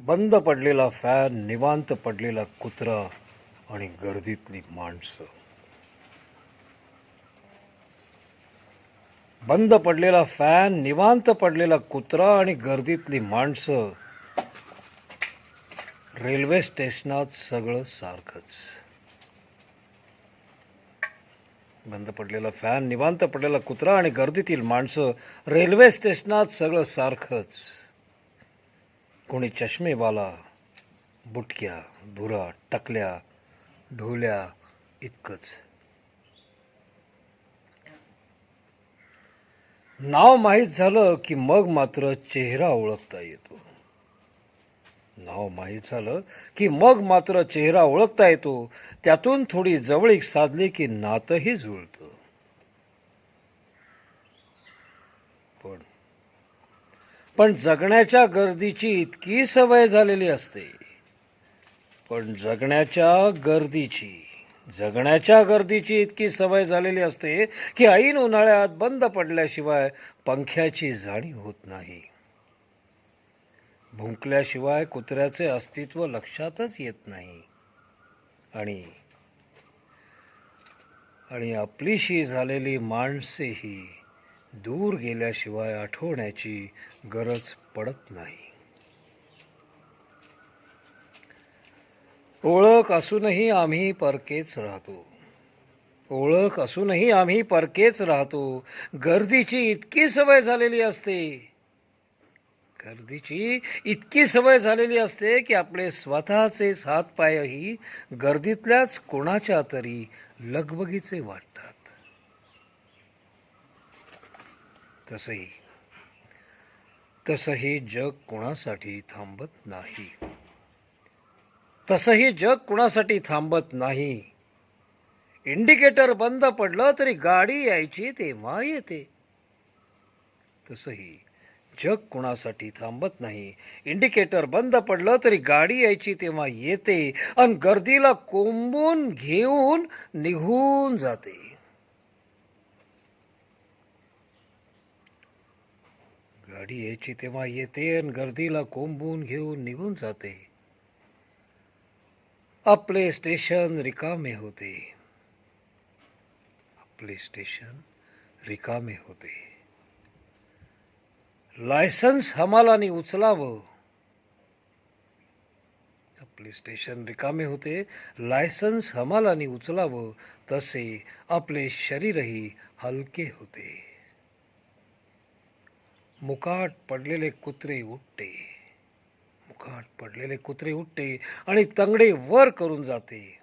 बंद पडलेला फॅन निवांत पडलेला कुत्रा आणि गर्दीतली माणसं. बंद पडलेला फॅन निवांत पडलेला कुत्रा आणि गर्दीतली माणसं. रेल्वे स्टेशनात सगळं सारखंच. बंद पडलेला फॅन निवांत पडलेला कुत्रा आणि गर्दीतील माणसं रेल्वे स्टेशनात सगळं सारखंच. कोणी चष्मेवाला बुटक्या भुरा टकल्या ढोल्या इतकंच. नाव माहीत झालं की मग मात्र चेहरा ओळखता येतो. नाव माहीत झालं की मग मात्र चेहरा ओळखता येतो. त्यातून थोडी जवळीक साधली की नातंही जुळतं. पण पण जगण्याच्या गर्दीची इतकी सवय झालेली असते. पण जगण्याच्या गर्दीची जगण्याच्या गर्दीची इतकी सवय झालेली असते की ऐन उन्हाळ्यात बंद पडल्याशिवाय पंख्याची जाणीव होत नाही. भुंकल्याशिवाय कुत्र्याचे अस्तित्व लक्षातच येत नाही. आणि आणि आपलीशी झालेली माणसेही दूर गेल्याशिवाय आठवण्याची गरज पडत नाही. ओळख असूनही आम्ही परकेच राहतो. ओळख असूनही आम्ही परकेच राहतो. गर्दीची इतकी सवय झालेली असते. गर्दीची इतकी सवय झालेली असते की आपले स्वतःचेच हातपायही गर्दीतल्याच कोणाच्या तरी लगबगीचे वाटतात. तसंही. तसंही जग कोणासाठी थांबत नाही? तसंही जग कुणासाठी थांबत नाही? इंडिकेटर बंद पडलं तरी गाडी यायची तेव्हा येते. तसंही जग कुणासाठी थांबत नाही? इंडिकेटर बंद पडलं तरी गाडी यायची तेव्हा येते आणि गर्दीला कोंबून घेऊन निघून जाते. गाडी यायची तेव्हा येते आणि गर्दीला कोंबून घेऊन निघून जाते. आपले स्टेशन रिकामे होते. आपले स्टेशन रिकामे होते. लायसन्स हमालाने उचलावं. आपले स्टेशन रिकामे होते लायसन्स हमालाने उचलावं तसे आपले शरीरही हलके होते. मुकाट पडलेले कुत्रे उठते. मुखाट पडलेले कुत्रे उठते आणि तंगडे वर करून जाते.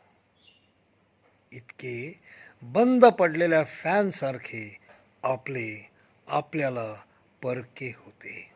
इतके बंद पडलेल्या फॅनसारखे आपले आपल्याला परके होते.